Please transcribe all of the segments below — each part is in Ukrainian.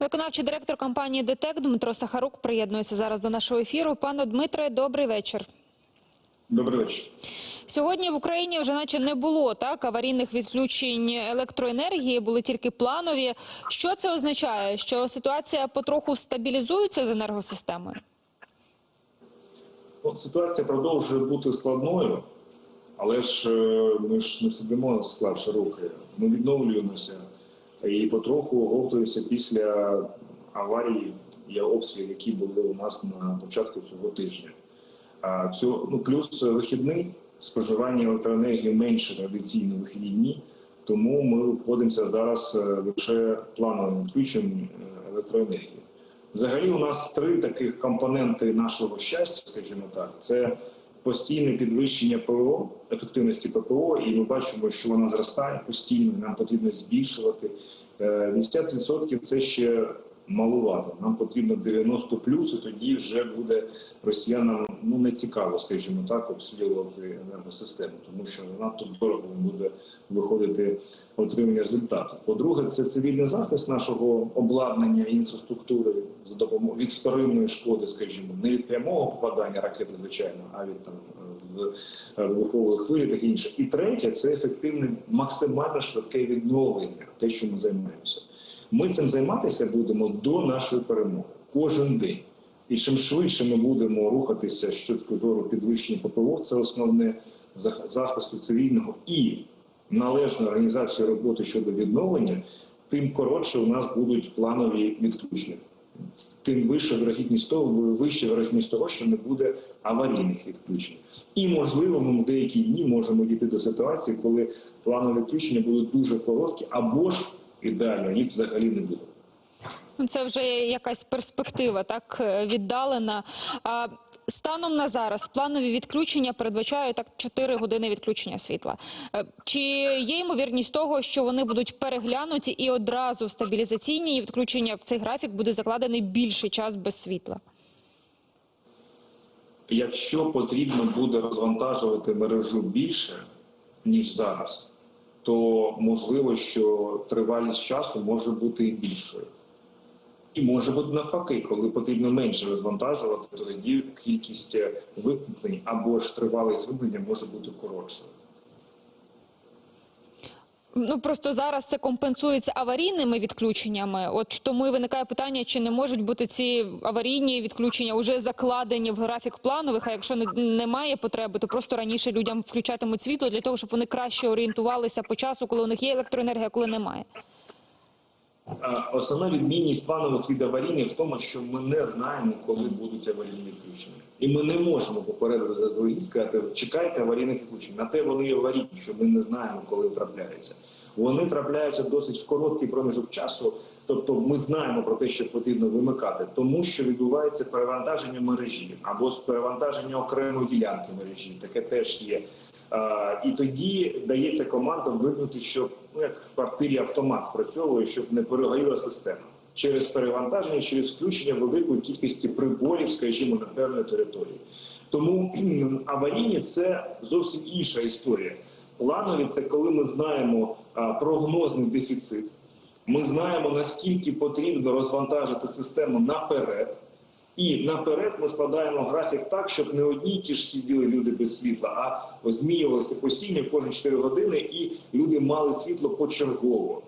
Виконавчий директор компанії ДТЕК Дмитро Сахарук приєднується зараз до нашого ефіру. Пане Дмитре, добрий вечір. Добрий вечір. Сьогодні в Україні вже наче не було так аварійних відключень електроенергії, були тільки планові. Що це означає? Що ситуація потроху стабілізується з енергосистемою? Ну, ситуація продовжує бути складною, але ж е, ми ж не сидимо, склавши руки. Ми відновлюємося і потроху оговтуємося після аварії і обстрілів, які були у нас на початку цього тижня. А цього, ну, плюс вихідний споживання електроенергії менше традиційно вихідні дні, тому ми обходимося зараз е, лише плановим відключенням е, електроенергії. Взагалі, у нас три таких компоненти нашого щастя, скажімо так, це постійне підвищення ПВО, ефективності ППО, і ми бачимо, що вона зростає постійно. Нам потрібно збільшувати. Е, 80% це ще малувато. Нам потрібно 90 плюс, і тоді вже буде росіянам ну не цікаво, скажімо так, обстрілювати енергосистему, тому що надто дорого буде виходити отримання результату. По-друге, це цивільний захист нашого обладнання і інфраструктури за допомогою від вторинної шкоди, скажімо, не від прямого попадання ракети, звичайно, а від там в вибухової хвилі, таке інше. І третє це ефективне, максимально швидке відновлення, те, що ми займаємося. Ми цим займатися будемо до нашої перемоги кожен день. І чим швидше ми будемо рухатися з точки зору підвищення ППО, це основне захисту цивільного і належної організації роботи щодо відновлення, тим коротше у нас будуть планові відключення. Тим вища вирогідність того, вища вирогідність того, що не буде аварійних відключень. І можливо, ми в деякі дні можемо дійти до ситуації, коли планові відключення будуть дуже короткі, або ж ідеально їх взагалі не буде. Ну, Це вже якась перспектива, так е, віддалена. А станом на зараз планові відключення передбачають так 4 години відключення світла. Е, Чи є ймовірність того, що вони будуть переглянуті і одразу в стабілізаційні відключення в цей графік буде закладений більший час без світла? Якщо потрібно буде розвантажувати мережу більше ніж зараз, то можливо, що тривалість часу може бути і більшою. І може бути навпаки, коли потрібно менше розвантажувати, то тоді кількість викуплень або ж тривалість вимкнення може бути коротшою. Ну просто зараз це компенсується аварійними відключеннями. От тому і виникає питання, чи не можуть бути ці аварійні відключення вже закладені в графік планових. А якщо не, немає потреби, то просто раніше людям включатимуть світло для того, щоб вони краще орієнтувалися по часу, коли у них є електроенергія, коли немає. Основна відмінність планових від аварійних в тому, що ми не знаємо, коли будуть аварійні відключення, і ми не можемо попередити заздалегідь сказати, чекайте аварійних відключень. На те вони і аварійні, що ми не знаємо, коли трапляються. Вони трапляються досить в короткий проміжок часу. Тобто, ми знаємо про те, що потрібно вимикати, тому що відбувається перевантаження мережі або перевантаження окремої ділянки мережі. Таке теж є. І тоді дається командам вимкнути, щоб ну як в квартирі автомат спрацьовує, щоб не перегоріла система через перевантаження, через включення великої кількості приборів, скажімо, на певної території. Тому аварійні це зовсім інша історія. Планові це коли ми знаємо прогнозний дефіцит. Ми знаємо наскільки потрібно розвантажити систему наперед. І наперед ми складаємо графік так, щоб не одні й ті ж сиділи люди без світла, а змінювалося постійно кожні 4 години, і люди мали світло почергово.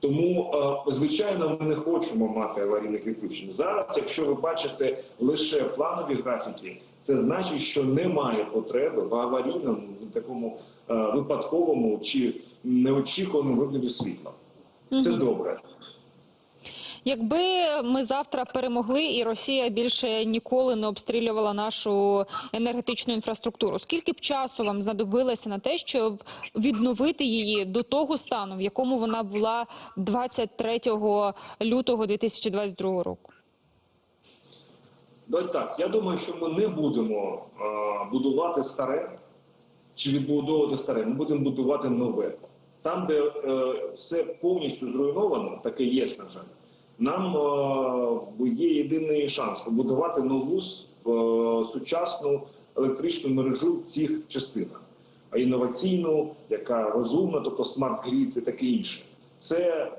Тому, е, звичайно, ми не хочемо мати аварійних відключень. Зараз, якщо ви бачите лише планові графіки, це значить, що немає потреби в аварійному, в такому е, випадковому чи неочікуваному вигляді світла. Це добре. Якби ми завтра перемогли, і Росія більше ніколи не обстрілювала нашу енергетичну інфраструктуру, скільки б часу вам знадобилося на те, щоб відновити її до того стану, в якому вона була 23 лютого 2022 року? Так, я думаю, що ми не будемо е, будувати старе чи відбудовувати старе, ми будемо будувати нове. Там, де е, все повністю зруйновано, таке є, на жаль, нам е, є єдиний шанс побудувати нову е, сучасну електричну мережу в цих частинах, а інноваційну, яка розумна, тобто смарт-грід і таке інше. це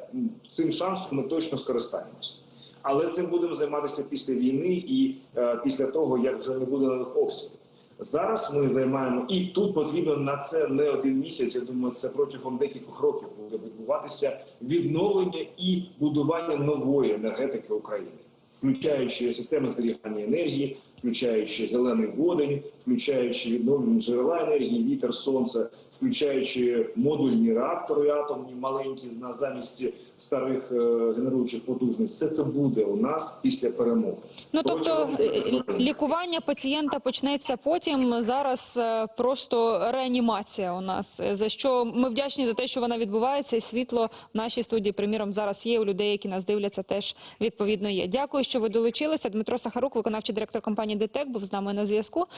цим шансом ми точно скористаємося. Але цим будемо займатися після війни і е, після того, як вже не буде нових обстрілів. Зараз ми займаємо, і тут потрібно на це не один місяць. Я думаю, це протягом декількох років буде відбуватися відновлення і будування нової енергетики України, включаючи системи зберігання енергії, включаючи зелений водень, включаючи відновлені джерела енергії, вітер, сонце, включаючи модульні реактори атомні маленькі на замість старих е, генеруючих потужностей. Все це буде у нас після перемоги. Ну тобто е, років. лікування пацієнта почнеться потім. Зараз е, просто реанімація у нас. е, За що ми вдячні за те, що вона відбувається, і світло в нашій студії, приміром, зараз є у людей, які нас дивляться, теж відповідно є. Що ви долучилися. Дмитро Сахарук, виконавчий директор компанії ДТЕК, був з нами на зв'язку.